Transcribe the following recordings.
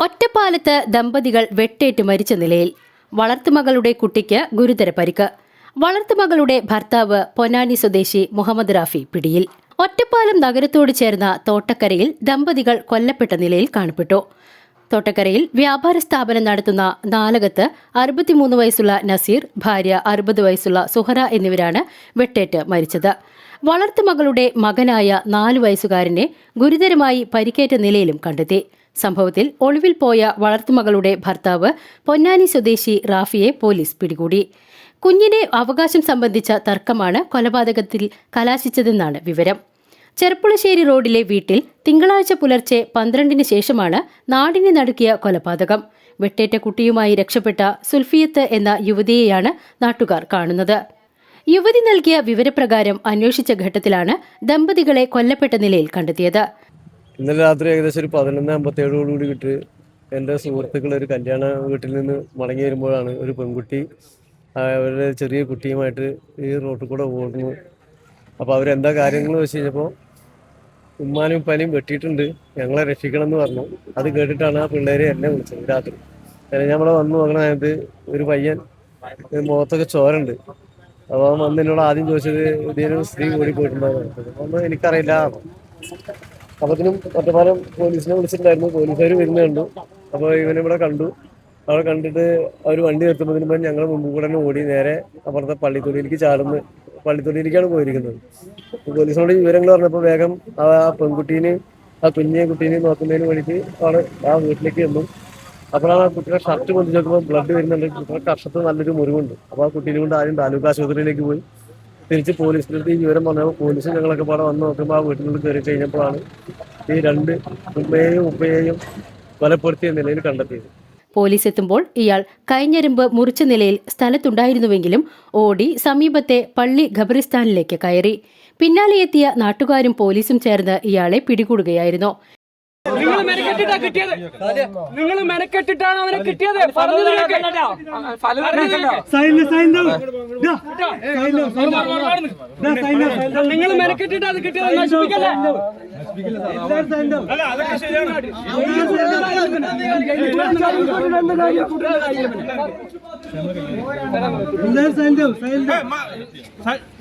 ഒറ്റപ്പാലത്ത് ദമ്പതികൾ വെട്ടേറ്റ് മരിച്ച നിലയിൽ വളർത്തുമകളുടെ കുട്ടിക്ക് ഗുരുതര പരിക്ക്. വളർത്തുമകളുടെ ഭർത്താവ് പൊന്നാനി സ്വദേശി മുഹമ്മദ് റാഫി പിടിയിൽ. ഒറ്റപ്പാലം നഗരത്തോട് ചേർന്ന തോട്ടക്കരയിൽ ദമ്പതികൾ കൊല്ലപ്പെട്ട നിലയിൽ കാണപ്പെട്ടു. തോട്ടക്കരയിൽ വ്യാപാര സ്ഥാപനം നടത്തുന്ന നാലകത്ത് അറുപത്തിമൂന്ന് വയസ്സുള്ള നസീർ ഭാര്യ അറുപത് വയസ്സുള്ള സുഹറ എന്നിവരാണ് വെട്ടേറ്റ് മരിച്ചത്. വളർത്തുമകളുടെ മകനായ നാലു വയസ്സുകാരനെ ഗുരുതരമായി പരിക്കേറ്റ നിലയിലും കണ്ടെത്തി. സംഭവത്തിൽ ഒളിവിൽ പോയ വളർത്തുമകളുടെ ഭർത്താവ് പൊന്നാനി സ്വദേശി റാഫിയെ പോലീസ് പിടികൂടി. കുഞ്ഞിന്റെ അവകാശം സംബന്ധിച്ച തർക്കമാണ് കൊലപാതകത്തിൽ കലാശിച്ചതെന്നാണ് വിവരം. ചെർപ്പുളശ്ശേരി റോഡിലെ വീട്ടിൽ തിങ്കളാഴ്ച പുലർച്ചെ പന്ത്രണ്ടിന് ശേഷമാണ് നാടിനെ നടുക്കിയ കൊലപാതകം. വെട്ടേറ്റ കുട്ടിയുമായി രക്ഷപ്പെട്ട സുൽഫിയത്ത് എന്ന യുവതിയെയാണ് നാട്ടുകാർ കാണുന്നത്. യുവതി നൽകിയ വിവരപ്രകാരം അന്വേഷിച്ച ഘട്ടത്തിലാണ് ദമ്പതികളെ കൊല്ലപ്പെട്ട നിലയിൽ കണ്ടെത്തിയത്. ഇന്നലെ രാത്രി ഏകദേശം ഒരു പതിനൊന്ന് അമ്പത്തേഴോട് കൂടി വിട്ട് എന്റെ സുഹൃത്തുക്കൾ ഒരു കല്യാണ വീട്ടിൽ നിന്ന് മടങ്ങി വരുമ്പോഴാണ് ഒരു പെൺകുട്ടി അവരുടെ ചെറിയ കുട്ടിയുമായിട്ട് ഈ റോട്ടിൽ കൂടെ ഓടുന്നു അപ്പോൾ അവരെന്താ കാര്യങ്ങൾ വെച്ച് കഴിഞ്ഞപ്പോൾ ഉമ്മാനും ഉപ്പാനും വെട്ടിയിട്ടുണ്ട്. ഞങ്ങളെ രക്ഷിക്കണം എന്ന് പറഞ്ഞു. അത് കേട്ടിട്ടാണ് ആ പിള്ളേരെ എന്നെ വിളിച്ചത് രാത്രി. ഞമ്മളെ വന്ന് നോക്കണ നേരത്ത് ഒരു പയ്യൻ മുഖത്തൊക്കെ ചോരുണ്ട് അപ്പോൾ അവൻ എന്നോട് ആദ്യം ചോദിച്ചത് ഇതിനൊരു സ്ത്രീ ഓടി പോയിട്ടുണ്ടോ? ഒന്നും എനിക്കറിയില്ല അപ്പത്തിനും ഒറ്റപ്പാലം പോലീസിനെ വിളിച്ചിട്ടുണ്ടായിരുന്നു. പോലീസുകാർ വരുന്ന കണ്ടു. അപ്പോൾ ഇവനെ ഇവിടെ കണ്ടു. അവിടെ കണ്ടിട്ട് അവർ വണ്ടി നിർത്തുന്നതിന് മുമ്പ് ഞങ്ങൾ മുമ്പ് കൂടെ തന്നെ ഓടി നേരെ അപ്പുറത്തെ പള്ളിത്തൊടിയിലേക്ക് ചാടുന്ന. പള്ളിത്തൊടിയിലേക്കാണ് പോയിരിക്കുന്നത്. പോലീസിനോട് വിവരങ്ങൾ പറഞ്ഞപ്പോൾ വേഗം ആ പെൺകുട്ടീനെ ആ കുഞ്ഞെ കുട്ടീനെ നോക്കുന്നതിന് വേണ്ടിയിട്ട് ആണ് ആ വീട്ടിലേക്ക് ചെന്നു അപ്പോഴാണ് ആ കുട്ടിയുടെ ഷർട്ട് കൊണ്ടു നോക്കുമ്പോൾ ബ്ലഡ് വരുന്നുണ്ട്. കുട്ടിയുടെ കർഷത്ത് നല്ലൊരു മുറിവുണ്ട്. അപ്പോൾ ആ കുട്ടീനെ കൊണ്ട് ആദ്യം താലൂക്ക് ആശുപത്രിയിലേക്ക് പോയി. തിരിച്ച് പോലീസിന്റെ ഈ വിവരം പറഞ്ഞപ്പോൾ പോലീസ് ഞങ്ങളൊക്കെ പാടെ വന്ന് നോക്കുമ്പോൾ ആ വീട്ടിനുള്ളിൽ കയറി കഴിഞ്ഞപ്പോഴാണ് ഈ രണ്ട് ഉമ്മയെയും ഉപ്പയെയും കൊലപ്പെടുത്തിയ നിലയിൽ കണ്ടെത്തിയത്. പോലീസ് എത്തുമ്പോൾ ഇയാൾ കൈഞ്ഞരമ്പ് മുറിച്ച നിലയിൽ സ്ഥലത്തുണ്ടായിരുന്നുവെങ്കിലും ഓടി സമീപത്തെ പള്ളി ഖബറിസ്ഥാനിലേക്ക് കയറി. പിന്നാലെ എത്തിയ നാട്ടുകാരും പോലീസും ചേർന്ന് ഇയാളെ പിടികൂടുകയായിരുന്നു. നിങ്ങൾ മെനക്കെട്ടിട്ടാ കിട്ടിയത് നിങ്ങൾ മെനക്കെട്ടിട്ടാണ് അവനെ കിട്ടിയത് പറഞ്ഞത്. നിങ്ങൾ മെനക്കെട്ടിട്ട് അത് കിട്ടിയത് നശിപ്പിക്കല്ലേ സഹായിക്കണ്ടാ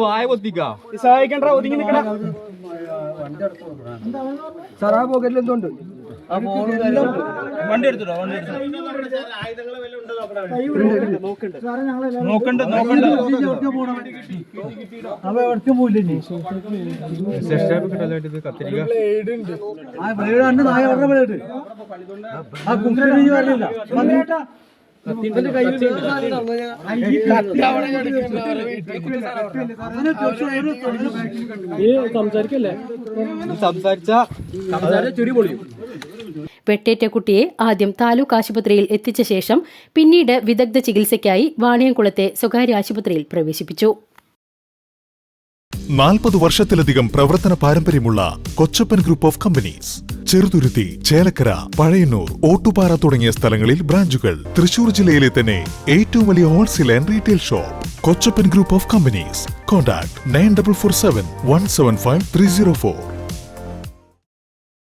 വായ പൊത്തിക്കാ. സഹായിക്കണ്ടാ ഒതുങ്ങി നിൽക്കണ സാറാ പോക്കറ്റിൽ എന്തുണ്ട് വണ്ടി എടുത്തിട്ടോ വണ്ടി നോക്കണ്ട് നോക്കണ്ട് അവ എവിടേക്കും പോയില്ലേ കത്തിരിക്ക ആ ബ്ലേഡ് നായ അവരുടെ ബ്ലേഡ് ആ പറഞ്ഞില്ല സംസാരിക്കല്ലേ സംസാരിച്ച ചുരി പൊളിയും വെട്ടേറ്റ കുട്ടിയെ ആദ്യം താലൂക്ക് ആശുപത്രിയിൽ എത്തിച്ച ശേഷം പിന്നീട് വിദഗ്ധ ചികിത്സയ്ക്കായി വാണിയംകുളത്തെ സ്വകാര്യ ആശുപത്രിയിൽ പ്രവേശിപ്പിച്ചു. നാൽപ്പത് വർഷത്തിലധികം പ്രവർത്തന പാരമ്പര്യമുള്ള Kochappan group of companies Cheruthuruthy Chelakkara Pazhayannur Ottupara തുടങ്ങിയ സ്ഥലങ്ങളിൽ ബ്രാഞ്ചുകൾ തൃശൂർ ജില്ലയിലെ തന്നെ ഏറ്റവും വലിയ wholesale and retail shop. Kochappan group of companies. Contact nine double four seven one seven five three zero four.